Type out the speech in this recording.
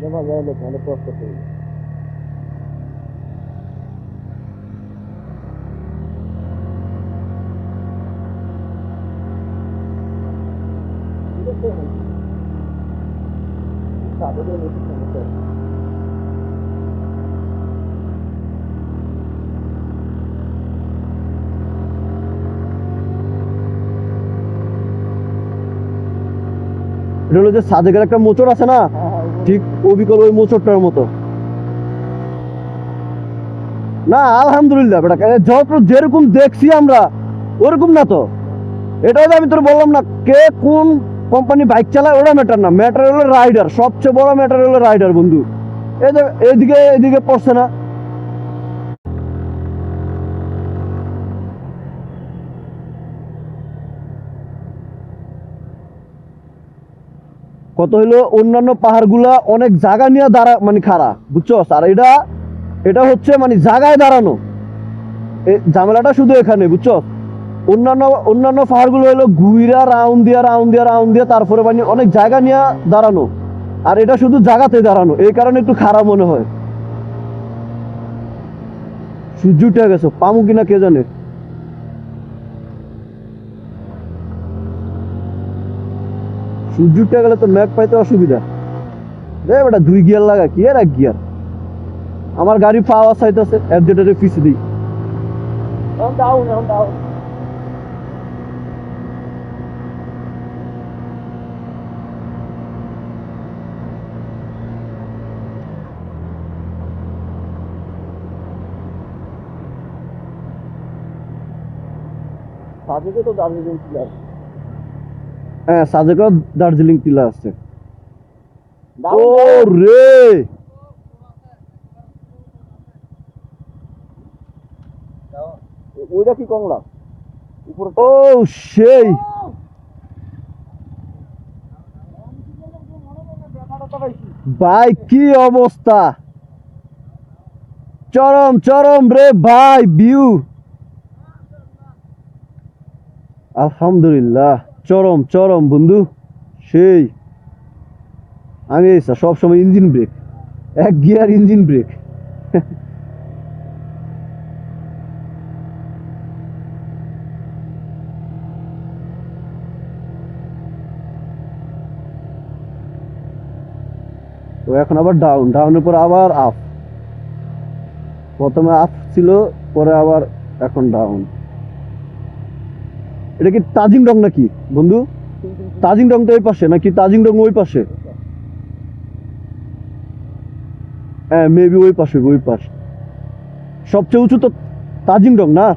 নেওয়া যায় না তাহলে কষ্ট করি এটা হলো যে সাজেকের একটা মোচর আছে না? ঠিক অবিকল ওই মোচরটার মতো। না, আলহামদুলিল্লাহ বেটা যত যেরকম দেখছি আমরা, ওরকম না তো। এটাই তো আমি তোর বললাম না, কে কোন কোম্পানি বাইক চালায়, ওটা ম্যাটার না। ম্যাটার হলো রাইডার সবচেয়ে বড় ম্যাটার হলো রাইডার বন্ধু। এদিকে এদিকে পড়ছে না। কত হইল? অন্যান্য পাহাড়গুলা অনেক জায়গা নিয়ে দাঁড়া মানে খাড়া বুঝছ আর এটা এটা হচ্ছে মানে জায়গায় দাঁড়ানো। ঝামেলাটা শুধু এখানে বুঝছ অন্যান্য অন্যান্য পাহাড়গুলো হলো ঘুইরা, রাউন্ড দিয়া রাউন্ড দিয়া রাউন্ড দিয়া, তারপরে মানে অনেক জায়গা নিয়ে দাঁড়ানো। আর এটা শুধু জায়গাতে দাঁড়ানো, এই কারণে একটু খারাপ মনে হয়। সূর্য উঠে গেছে, পামু কিনা কে জানে? সূর্য উঠে গেলে তো ম্যাপ পাইতে অসুবিধা। রে বেটা, দুই গিয়ার লাগা, কি আর এক গিয়ার? আমার গাড়ি পাওয়া চাইতেছে অ্যাডজেটারে পিছ দিই। ডাউন ডাউন সাজেকে তো দার্জিলিং ছিল হ্যাঁ সাজেকও দার্জিলিং টিলা আছে। ও রে ওইটা কি উপরে ও সেই! ভাই কি অবস্থা? চরম চরম রে ভাই ভিউ আলহামদুলিল্লাহ। চরম চরম, বন্ধু। সেই। আমি সব সময় ইঞ্জিন ব্রেক এক গিয়ার ইঞ্জিন ব্রেক তো এখন আবার ডাউন ডাউনের পর আবার আপ প্রথমে আপ ছিল, পরে আবার এখন ডাউন এটা কি তাজিং ডং নাকি, বন্ধু? তাজিং তো ওই পাশে নাকি তাজিং ডং ওই পাশে? হ্যাঁ মেবি ওই পাশে ওই পাশে। সবচেয়ে উঁচু তো তাজিং ডং না?